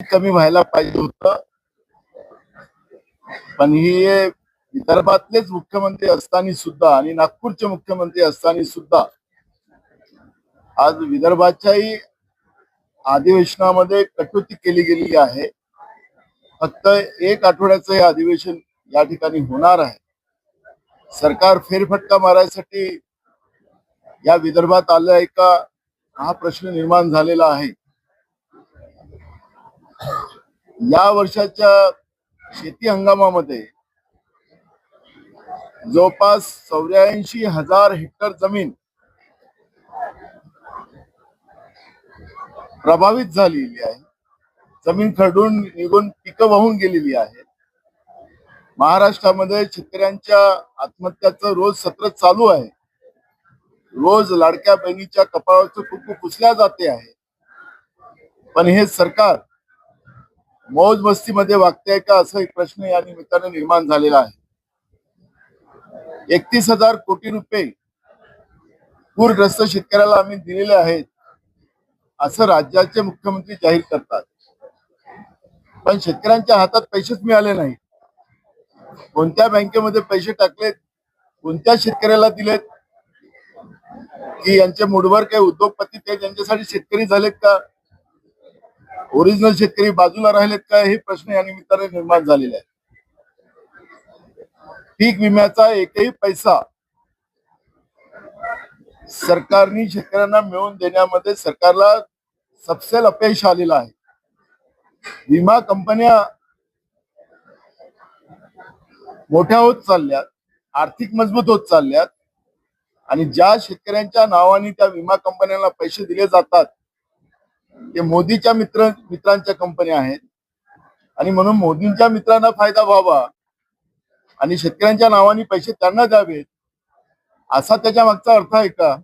कमी व्हायला पाहिजे होत. पण हे विदर्भातलेच मुख्यमंत्री असताना सुद्धा आणि नागपूरचे मुख्यमंत्री असताना सुद्धा आज विदर्भाच्याही अधिवेशनामध्ये कटोती केली गेलेली आहे. फक्त एक आठवड्याचं हे अधिवेशन या ठिकाणी होणार आहे. सरकार फेरफटका मारायसाठी या विदर्भात आलं आहे का? हा प्रश्न निर्माण झालेला आहे. या वर्षाच्या शेती हंगामामध्ये जवळपास चौऱ्याऐंशी हजार हेक्टर जमीन प्रभावित झालेली आहे. जमीन खरडून निघून पिकं वाहून गेलेली आहेत. महाराष्ट्रामध्ये शेतकऱ्यांच्या आत्महत्याचं रोज सत्र चालू आहे. रोज लाडक्या बहिणीच्या कपाळाचं कुकू पुसल्या जाते आहे. पण हे सरकार मौज मस्तीमध्ये वागताय का असा एक प्रश्न या निमित्ताने निर्माण झालेला आहे. एकतीस हजार कोटी रुपये पूरग्रस्त शेतकऱ्याला आम्ही दिलेले आहेत असं राज्याचे मुख्यमंत्री जाहीर करतात. पण शेतकऱ्यांच्या हातात पैसेच मिळाले नाही कोणत्या बँकेमध्ये पैसे टाकलेत कोणत्या शेतकऱ्याला दिलेत की यांचे मुडवर काही उद्योगपती ते ज्यांच्यासाठी शेतकरी झालेत का? ओरिजिनल शेतकरी बाजूला राहिलेत का हे प्रश्न या निमित्ताने निर्माण झालेले आहेत. पीक विम्याचा एकही पैसा सरकारने शेतकऱ्यांना मिळवून देण्यामध्ये सरकारला सपसेल अपयश आलेला आहे. विमा कंपन्या मोठ्या होत चालल्यात आर्थिक मजबूत होत चालल्यात आणि ज्या शेतकऱ्यांच्या नावाने त्या विमा कंपन्यांना पैसे दिले जातात ते मोदीच्या मित्र मित्रांच्या कंपन्या आहेत. आणि म्हणून मोदींच्या मित्रांना फायदा व्हावा आणि शेतकऱ्यांच्या नावाने पैसे त्यांना द्यावेत असा त्याच्या मागचा अर्थ आहे का?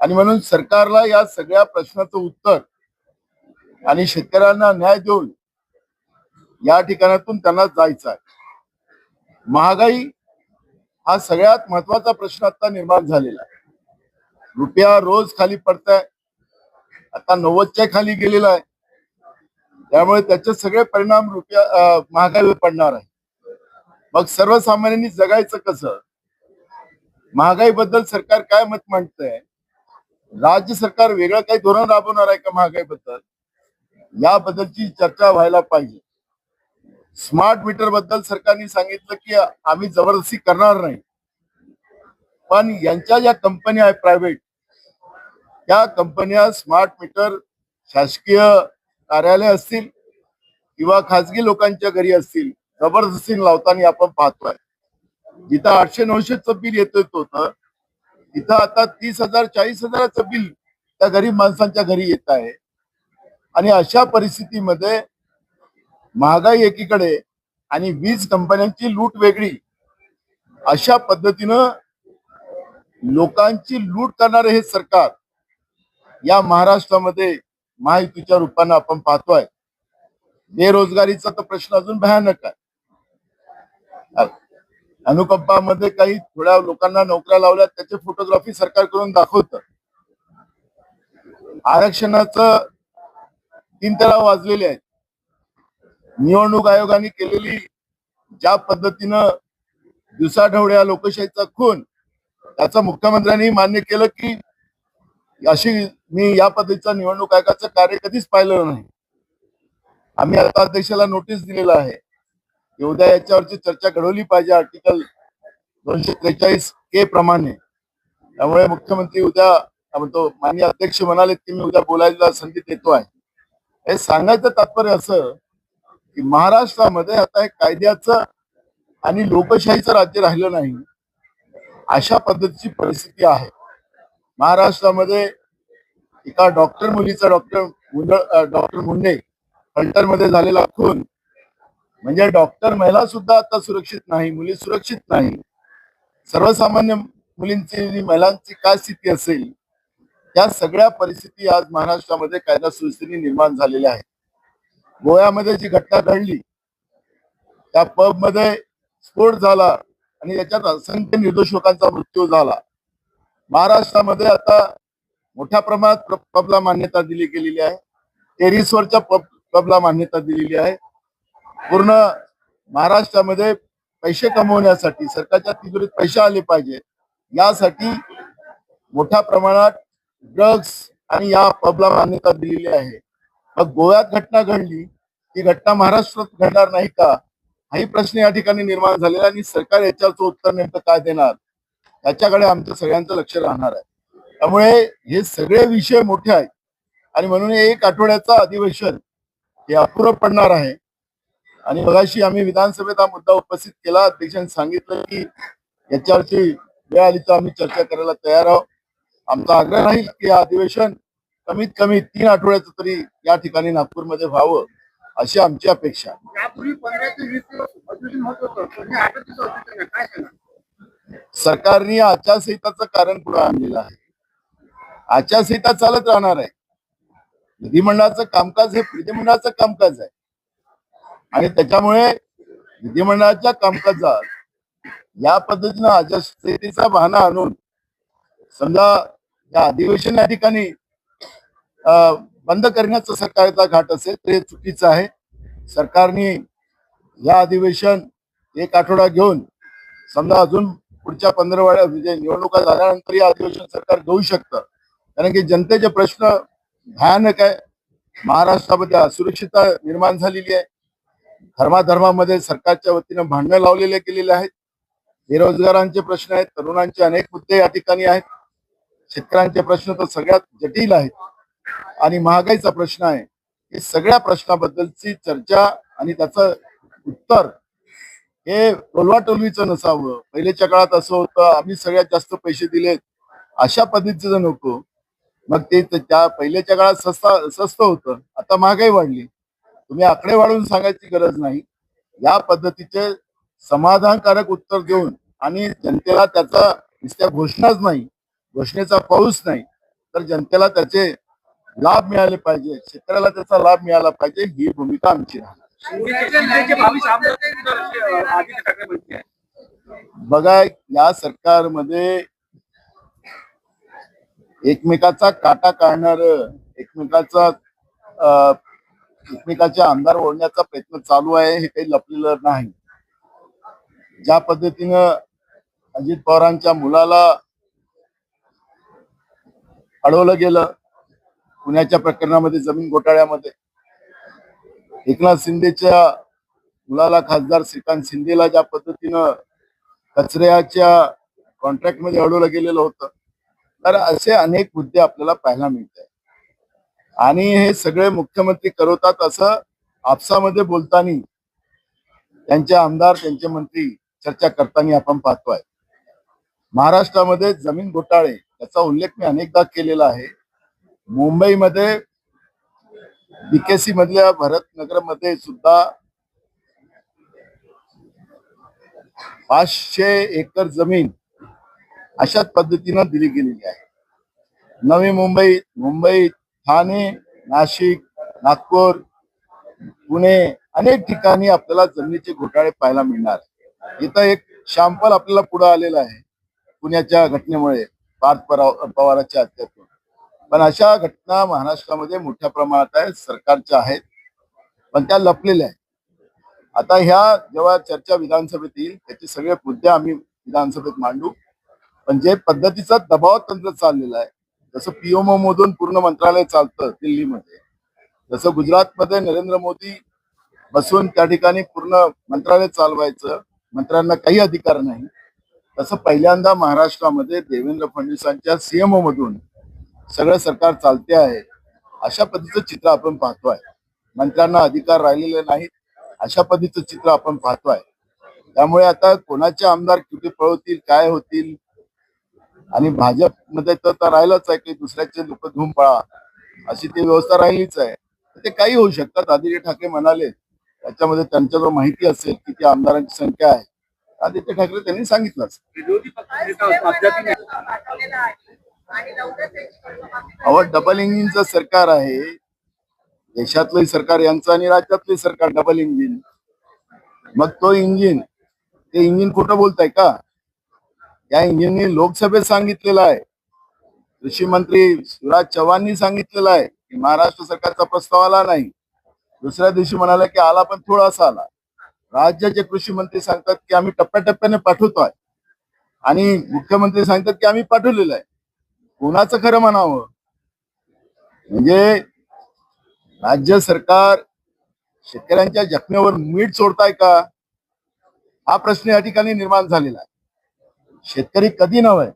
आणि म्हणून सरकारला या सगळ्या प्रश्नाचं उत्तर आणि शेतकऱ्यांना न्याय देऊन या ठिकाणातून त्यांना जायचं आहे. महागाई हा सगळ्यात महत्त्वाचा प्रश्न आता निर्माण झालेला आहे. रुपया रोज खाली पडताय आता नव्वदच्या खाली गेलेला आहे. त्यामुळे त्याचे सगळे परिणाम रुपया महागाईवर पडणार आहे. मग सर्वसामान्यांनी जगायचं कसं? महागाईबद्दल सरकार काय मत मांडतंय? राज्य सरकार वेगळं काही धोरण राबवणार आहे का महागाईबद्दल? याबद्दलची चर्चा व्हायला पाहिजे. स्मार्ट मीटरबद्दल सरकारने सांगितलं की आम्ही जबरदस्ती करणार नाही. पण यांच्या ज्या कंपन्या आहेत प्रायव्हेट त्या कंपन्या स्मार्ट मीटर शासकीय कार्यालय असतील किंवा खाजगी लोकांच्या घरी असतील जबरदस्तीने लावताना आपण पाहतोय. जिथं आठशे नऊशेचं बिल येत होतं तिथं आता तीस हजार चाळीस हजाराचं बिल त्या गरीब माणसांच्या घरी येत आहे. आणि अशा परिस्थितीमध्ये महागाई एकीकडे आणि वीज कंपन्यांची लूट वेगळी अशा पद्धतीनं लोकांची लूट करणारे हे सरकार या महाराष्ट्रामध्ये महायुतीच्या रूपानं आपण पाहतोय. बेरोजगारीचा तर प्रश्न अजून भयानक आहे. अनुकंपामध्ये काही थोड्या लोकांना नोकऱ्या लावल्या त्याचे फोटोग्राफी सरकार करून दाखवतं. आरक्षणाचं तीन तळा वाजलेले आहेत. निवडणूक आयोगाने केलेली ज्या पद्धतीनं दिवसाढवड्या लोकशाहीचा खून त्याचं मुख्यमंत्र्यांनी मान्य केलं की अशी मी या पद्धतीचा निवडणूक आयोगाचं कार्य कधीच पाहिलं नाही. आम्ही आता अध्यक्षाला नोटीस दिलेलं आहे. की उद्या याच्यावरची चर्चा घडवली पाहिजे आर्टिकल दोनशे त्रेचाळीस के प्रमाणे. त्यामुळे मुख्यमंत्री उद्या काय म्हणतो माननीय अध्यक्ष म्हणाले की मी उद्या बोलायला संधी देतो आहे. हे सांगायचं तात्पर्य असं की महाराष्ट्रामध्ये आता हे कायद्याचं आणि लोकशाहीचं राज्य राहिलं नाही अशा पद्धतीची परिस्थिती आहे. महाराष्ट्रामध्ये एका डॉक्टर मुलीचा डॉक्टर डॉक्टर मुंडे फलटणमध्ये झालेला खून. म्हणजे डॉक्टर महिला सुद्धा आता सुरक्षित नाही मुली सुरक्षित नाही. सर्वसामान्य मुलींची महिलांची काय स्थिती असेल या सगळ्या परिस्थिती आज महाराष्ट्रामध्ये कायदा सुस्थिती निर्माण झालेल्या आहेत. गोव्यामध्ये जी घटना घडली त्या पबमध्ये स्फोट झाला आणि याच्यात असंख्य निर्दोष लोकांचा मृत्यू झाला. महाराष्ट्रामध्ये आता मोठ्या प्रमाणात पबला मान्यता दिली गेलेली आहे. टेरिसवरच्या पब पबला मान्यता दिलेली आहे. पूर्ण महाराष्ट्रामध्ये पैसे कमवण्यासाठी सरकारच्या तिजोरीत पैसे आले पाहिजे यासाठी मोठ्या प्रमाणात ड्रग्स आणि या पबला मान्यता दिलेली आहे. मग गोव्यात घटना घडली ती घटना महाराष्ट्रात घडणार नाही का? हाही प्रश्न या ठिकाणी निर्माण झालेला आणि सरकार याच्यावरचं उत्तर नेमकं काय देणार? याच्याकडे आमचं सगळ्यांचं लक्ष राहणार आहे. त्यामुळे हे सगळे विषय मोठे आहेत. आणि म्हणून एक आठवड्याचं अधिवेशन हे अपुरं पडणार आहे. आणि मगाशी आम्ही विधानसभेत हा मुद्दा उपस्थित केला. अध्यक्षांनी सांगितलं की याच्यावरची वेळ आली तर आम्ही चर्चा करायला तयार आहोत. आमचा आग्रह राहील की हे अधिवेशन कमीत कमी तीन आठवड्याचं तरी या ठिकाणी नागपूरमध्ये व्हावं अशी आमची अपेक्षा सरकारने आचारसंहिताचं कारण पुढे आणलेलं आहे. आचारसंहिता चालत राहणार आहे. विधिमंडळाचं कामकाज हे विधिमंडळाचं कामकाज आहे. आणि त्याच्यामुळे विधिमंडळाच्या कामकाजात या पद्धतीनं आचारसंहितेचा बहाणा आणून समजा या अधिवेशन या ठिकाणी अं, बंद करण्याचा सरकारचा घाट असेल तर हे चुकीचं आहे. सरकारने या अधिवेशन एक आठवडा घेऊन समजा अजून पुढच्या पंधरवड्या म्हणजे निवडणुका झाल्यानंतर या अधिवेशन सरकार घेऊ शकतं. कारण की जनतेचे प्रश्न भयानक आहे. महाराष्ट्रामध्ये असुरक्षितता निर्माण झालेली आहे. धर्माधर्मामध्ये सरकारच्या वतीनं भांडणं लावलेले केलेले आहेत. बेरोजगारांचे प्रश्न आहेत. तरुणांचे अनेक मुद्दे या ठिकाणी आहेत. शेतकऱ्यांचे प्रश्न तर सगळ्यात जटिल आहेत. आणि महागाईचा प्रश्न आहे. हे सगळ्या प्रश्नाबद्दलची चर्चा आणि त्याचं उत्तर हे टोलवाटोलवीचं नसावं. पहिलेच्या काळात असं होतं आम्ही सगळ्यात जास्त पैसे दिलेत. अशा पद्धतीचं नको. मग ते त्या पहिल्याच्या काळात सस्ता स्वस्त होतं. आता महागाई वाढली. तुम्ही आकडे वाढवून सांगायची गरज नाही. या पद्धतीचे समाधानकारक उत्तर देऊन आणि जनतेला त्याचा नुसत्या घोषणाच नाही घोषणेचा पाऊस नाही तर जनतेला त्याचे लाभ मिळाले पाहिजे. शेतकऱ्याला त्याचा लाभ मिळाला पाहिजे. ही भूमिका आमची राहणार. बघा या सरकारमध्ये एकमेकाचा काटा काढणार एकमेकाचा एकमेकाच्या एकमेकाचे आमदार ओढण्याचा प्रयत्न चालू आहे हे काही लपलेलं नाही. ज्या पद्धतीनं अजित पवारांच्या मुलाला अडवलं गेलं पुण्याच्या प्रकरणामध्ये जमीन घोटाळ्यामध्ये एकनाथ शिंदेच्या मुलाला खासदार श्रीकांत शिंदेला ज्या पद्धतीनं कचऱ्याच्या कॉन्ट्रॅक्टमध्ये अडवलं गेलेलं होतं तर असे अनेक मुद्दे आपल्याला पाहायला मिळत आणि हे सगळे मुख्यमंत्री करवतात असं आपसामध्ये बोलताना त्यांचे आमदार त्यांचे मंत्री चर्चा करताना आपण पाहतोय. महाराष्ट्रामध्ये जमीन घोटाळे याचा उल्लेख मी अनेकदा केलेला आहे. मुंबईमध्ये बीकेसी मधल्या भरतनगरमध्ये सुद्धा पाचशे एकर जमीन अशाच पद्धतीनं दिली गेलेली आहे. नवी मुंबई मुंबई ठाणे नाशिक नागपूर पुणे अनेक ठिकाणी आपल्याला जमिनीचे घोटाळे पाहायला मिळणार. इथं एक शॅम्पल आपल्याला पुढे आलेलं आहे. पुण्याच्या घटनेमुळे पार्थ पवाराच्या हत्यातून. पण अशा घटना महाराष्ट्रामध्ये मोठ्या प्रमाणात आहेत सरकारच्या आहेत पण त्या लपलेल्या आहेत. आता ह्या जेव्हा चर्चा विधानसभेत येईल त्याचे सगळे मुद्दे आम्ही विधानसभेत मांडू. पण जे पद्धतीचा दबाव तंत्र चाललेलं आहे जसं पीएमओ मधून पूर्ण मंत्रालय चालतं दिल्लीमध्ये जसं गुजरातमध्ये नरेंद्र मोदी बसून त्या ठिकाणी पूर्ण मंत्रालय चालवायचं मंत्र्यांना काही अधिकार नाही तसं पहिल्यांदा महाराष्ट्रामध्ये देवेंद्र फडणवीसांच्या सीएमओ मधून सगळं सरकार चालते आहे. अशा पद्धतीचं चित्र आपण पाहतोय. मंत्र्यांना अधिकार राहिलेले नाहीत. अशा पद्धतीचं चित्र आपण पाहतोय. त्यामुळे आता कोणाचे आमदार कुठे पळवतील काय होतील? आणि भाजपमध्ये तर तर राहिलंच आहे की दुसऱ्याचे लोक धुम पळा. अशी ती व्यवस्था राहिलीच आहे. तर ते काही होऊ शकतात आदित्य ठाकरे म्हणाले. त्याच्यामध्ये त्यांच्याजवळ माहिती असेल किती आमदारांची संख्या आहे. आदित्य ठाकरे त्यांनी सांगितलं अहो डबल इंजिनचं सरकार आहे. देशातलं सरकार यांचं आणि राज्यातलं सरकार डबल इंजिन मग तो इंजिन ते इंजिन कुठं बोलताय का? या इंजिननी लोकसभेत सांगितलेलं आहे. कृषी मंत्री शिवराज चव्हाणनी सांगितलेलं आहे की महाराष्ट्र सरकारचा प्रस्ताव आला नाही. दुसऱ्या दिवशी म्हणाला की आला पण थोडासा आला. राज्याचे कृषी मंत्री सांगतात की आम्ही टप्प्याटप्प्याने पाठवतोय. आणि मुख्यमंत्री सांगतात की आम्ही पाठवलेलं आहे. कोणाचं खरं म्हणावं? म्हणजे राज्य सरकार शेतकऱ्यांच्या जखमेवर मीठ सोडताय का? हा प्रश्न या ठिकाणी निर्माण झालेला आहे. शेतकरी कधी नव्हे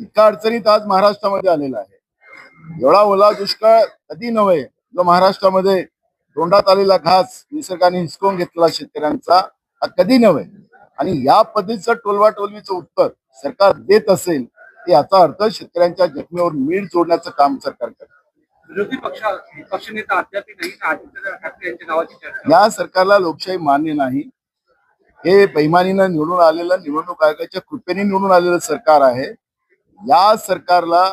इतका अडचणीत आज महाराष्ट्रामध्ये आलेला आहे. एवढा ओला दुष्काळ कधी नव्हे जो महाराष्ट्रामध्ये तोंडात आलेला घास निसर्गाने हिसकवून घेतलेला शेतकऱ्यांचा हा कधी नव्हे. आणि या पद्धतीचं टोलवा टोलवीचं उत्तर सरकार देत असेल याचा अर्थ शेतकऱ्यांच्या जखमेवर मीठ जोडण्याचं काम सरकार करतं. विरोधी पक्ष पक्षनेता अद्यापही नाही आदित्य ठाकरे यांच्या नावाची चर्चा. या सरकारला लोकशाही मान्य नाही. हे बैमानीनं निवडून आलेलं निवडणूक आयोगाच्या कृपेने निवडून आलेलं सरकार आहे. या सरकारला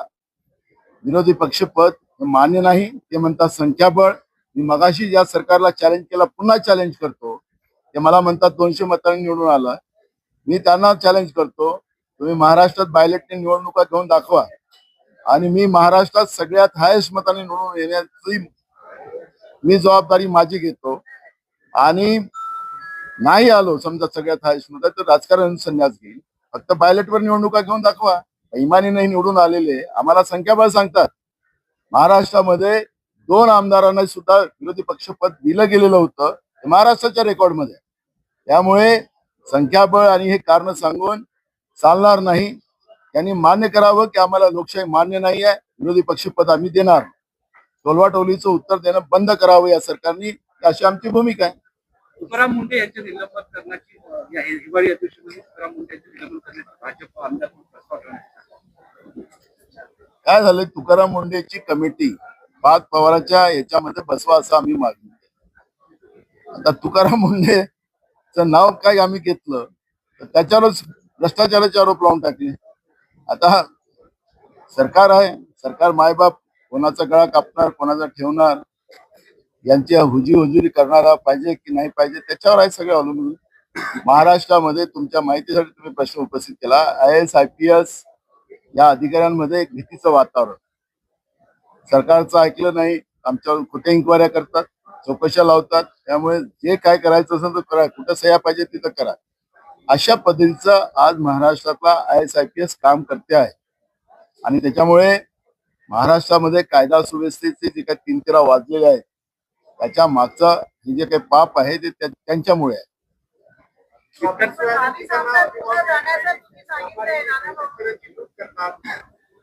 विरोधी पक्षपद मान्य नाही. ते म्हणतात संख्याबळ. मी मगाशी या सरकारला चॅलेंज केला पुन्हा चॅलेंज करतो. ते मला म्हणतात दोनशे मतांनी निवडून आलं. मी त्यांना चॅलेंज करतो. तुम्ही महाराष्ट्रात बायलेटने निवडणुका घेऊन दाखवा. आणि मी महाराष्ट्रात सगळ्यात हायस्ट मताने निवडून येण्याची मी जबाबदारी माझी घेतो. आणि नाही आलो समजा सगळ्यात हायस्टमध्ये तर राजकारण संन्यास घेईल. फक्त बायलेटवर निवडणुका घेऊन दाखवा. इमानी नाही निवडून आलेले. आम्हाला संख्याबळ सांगतात. महाराष्ट्रामध्ये दोन आमदारांना सुद्धा विरोधी पक्षपद दिलं गेलेलं होतं महाराष्ट्राच्या रेकॉर्डमध्ये त्यामुळे संख्याबळ आणि हे कारण सांगून चालणार नाही. त्यांनी मान्य करावं की आम्हाला लोकशाही मान्य नाही आहे. विरोधी पक्षपद आम्ही देणार. टोलवाटोलीचं उत्तर देणं बंद करावं या सरकारने. अशी आमची भूमिका आहे. तुकाराम मुंडे यांचे निलंबन करण्याची हिवाळी अधिवेशनामध्ये तुकाराम मुंडे यांचे निलंबन करण्याची भाजप आमदार. काय झालंय तुकाराम मुंडेची कमिटी पाच पवाराच्या याच्यामध्ये बसवा असं आम्ही मागणी. आता तुकाराम मुंडेचं नाव काय आम्ही घेतलं? तर त्याच्यावरच भ्रष्टाचाराचे आरोप लावून टाकले. आता सरकार आहे सरकार मायबाप कोणाचा गळा कापणार कोणाचा ठेवणार यांची हुजी हुजुरी करणारा पाहिजे की नाही पाहिजे त्याच्यावर आहे सगळं अवलंबून. महाराष्ट्रामध्ये तुमच्या माहितीसाठी तुम्ही प्रश्न उपस्थित केला. I S I P S या अधिकाऱ्यांमध्ये एक भीतीचं वातावरण. सरकारचं ऐकलं नाही आमच्यावर कुठे इन्क्वायऱ्या करतात चौकशा लावतात त्यामुळे जे काय करायचं असेल तर करा कुठं सह्या पाहिजे तिथं करा. अशा पद्धतीचं आज महाराष्ट्रातला I S I P S काम करते आहे. आणि त्याच्यामुळे महाराष्ट्रामध्ये कायदा सुव्यवस्थेचे जे काही तीन तेरा वाजलेले आहेत त्याच्या मागचं हे जे काही पाप आहे ते त्यांच्यामुळे आहे.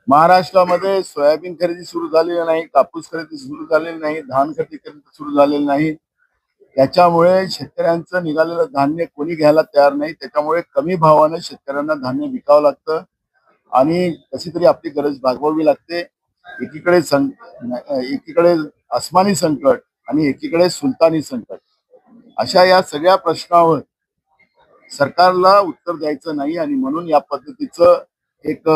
महाराष्ट्रामध्ये सोयाबीन खरेदी सुरू झालेली नाही कापूस खरेदी सुरू झालेली नाही धान खरेदी खरेदी सुरू झालेली नाही. त्याच्यामुळे शेतकऱ्यांचं निघालेलं धान्य कोणी घ्यायला तयार नाही. त्याच्यामुळे कमी भावानं शेतकऱ्यांना धान्य विकावं लागतं आणि कशी तरी आपली गरज भागवावी लागते. एकीकडे सं एकीकडे आसमानी संकट आणि एकीकडे सुलतानी संकट. अशा या सगळ्या प्रश्नावर सरकारला उत्तर द्यायचं नाही आणि म्हणून या पद्धतीचं एक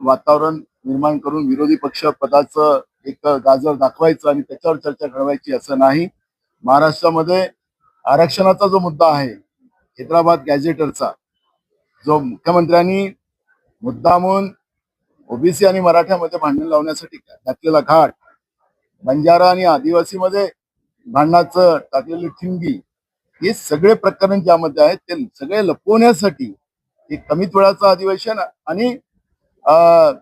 वातावरण निर्माण करून विरोधी पक्ष पदाचं एक गाजर दाखवायचं आणि त्याच्यावर चर्चा घडवायची असं नाही. महाराष्ट्रामध्ये आरक्षणाचा जो मुद्दा आहे हैदराबाद गॅजेटरचा जो मुख्यमंत्र्यांनी मुद्दामून ओबीसी आणि मराठ्यामध्ये भांडण लावण्यासाठी घातलेला घाट बंजारा आणि आदिवासीमध्ये भांडणाचं टाकलेली ठिंगी हे सगळे प्रकरण ज्यामध्ये आहेत ते सगळे लपवण्यासाठी हे कमीत वेळाचं अधिवेशन आणि अं,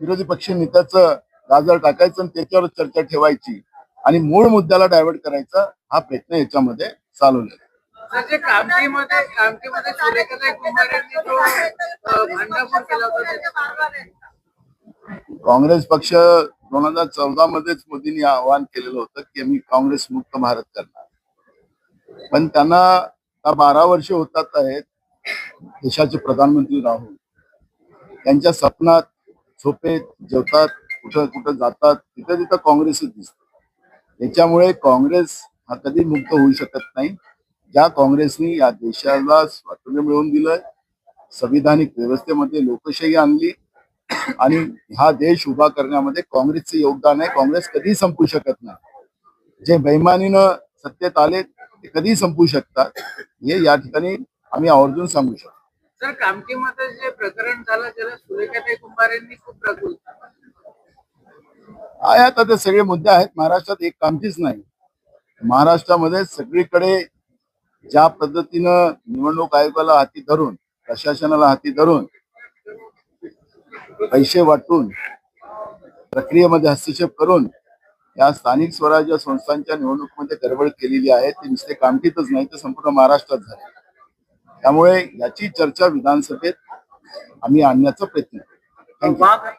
विरोधी पक्ष नेत्याचं गाजर टाकायचं आणि त्याच्यावर चर्चा ठेवायची. आणि मूळ मुद्द्याला डायव्हर्ट करायचा हा प्रयत्न याच्यामध्ये चालवलेला काँग्रेस पक्ष दोन हजार चौदा मध्येच मोदींनी आवाहन केलेलं होतं की आम्ही काँग्रेस मुक्त भारत करणार. पण त्यांना आता बारा वर्ष होतात आहेत देशाचे प्रधानमंत्री राहून. त्यांच्या सपनात झोपेत जेवतात कुठं कुठं जातात तिथं तिथं काँग्रेसच दिसते. त्याच्यामुळे काँग्रेस हा कधी मुक्त होऊ शकत नाही. ज्या काँग्रेसने या देशाला स्वातंत्र्य मिळवून दिलं संविधानिक व्यवस्थेमध्ये लोकशाही आणली आणि हा देश उभा करण्यामध्ये काँग्रेसचे योगदान आहे. काँग्रेस कधी संपू शकत नाही. जे बैमानीनं सत्तेत आले ते कधी संपू शकतात हे या ठिकाणी आम्ही आवर्जून सांगू शकतो. सर कामकीमध्ये जे प्रकरण झालं त्याला सुरेखाताई कुंभार यांनी खूप रगवलं आता ते सगळे मुद्दे आहेत. महाराष्ट्रात एक कामचीच नाही. महाराष्ट्रामध्ये सगळीकडे ज्या पद्धतीनं निवडणूक आयोगाला हाती धरून प्रशासनाला हाती धरून पैसे वाटून प्रक्रियेमध्ये हस्तक्षेप करून या स्थानिक स्वराज्य संस्थांच्या निवडणुकीमध्ये गडबड केलेली आहे. ते नुसते कामठीतच नाही तर संपूर्ण महाराष्ट्रात झाले. त्यामुळे याची चर्चा विधानसभेत आम्ही आणण्याचा प्रयत्न करू.